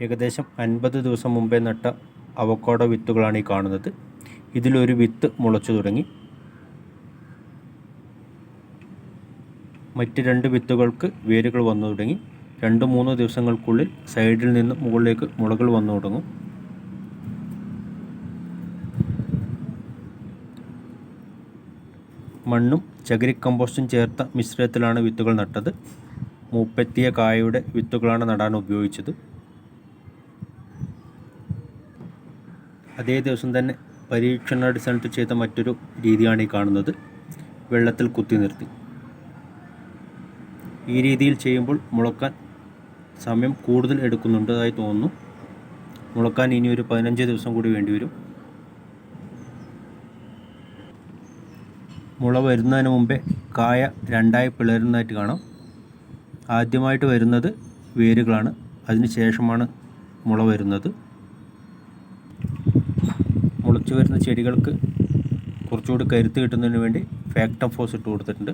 ഏകദേശം അൻപത് ദിവസം മുമ്പേ നട്ട അവക്കോട വിത്തുകളാണ് ഈ കാണുന്നത്. ഇതിലൊരു വിത്ത് മുളച്ചു തുടങ്ങി. മറ്റ് രണ്ട് വിത്തുകൾക്ക് വേരുകൾ വന്നു തുടങ്ങി. രണ്ട് മൂന്ന് ദിവസങ്ങൾക്കുള്ളിൽ സൈഡിൽ നിന്ന് മുകളിലേക്ക് മുളകൾ വന്നു തുടങ്ങും. മണ്ണും ചകിരി കമ്പോസ്റ്റും ചേർത്ത മിശ്രിതത്തിലാണ് വിത്തുകൾ നട്ടത്. മൂപ്പെത്തിയ കായയുടെ വിത്തുകളാണ് നടാൻ ഉപയോഗിച്ചത്. അതേ ദിവസം തന്നെ പരീക്ഷണ പരീക്ഷണാടിസ്ഥാനത്തിൽ ചെയ്ത മറ്റൊരു രീതിയാണ് ഈ കാണുന്നത്. വെള്ളത്തിൽ കുത്തി നിർത്തി. ഈ രീതിയിൽ ചെയ്യുമ്പോൾ മുളക്കാൻ സമയം കൂടുതൽ എടുക്കുന്നുണ്ടതായി തോന്നുന്നു. മുളക്കാൻ ഇനി ഒരു പതിനഞ്ച് ദിവസം കൂടി വേണ്ടിവരും മുള വരുന്നതിന് മുമ്പേ കായ രണ്ടായി പിളരുന്നതായിട്ട് കാണാം. ആദ്യമായിട്ട് വരുന്നത് വേരുകളാണ്. അതിന് ശേഷമാണ് മുള വരുന്നത്. വരുന്ന ചെടികൾക്ക് കുറച്ചുകൂടി കരുത്ത് കിട്ടുന്നതിന് വേണ്ടി ഫാക്ടം ഫോസ് ഇട്ട് കൊടുത്തിട്ടുണ്ട്.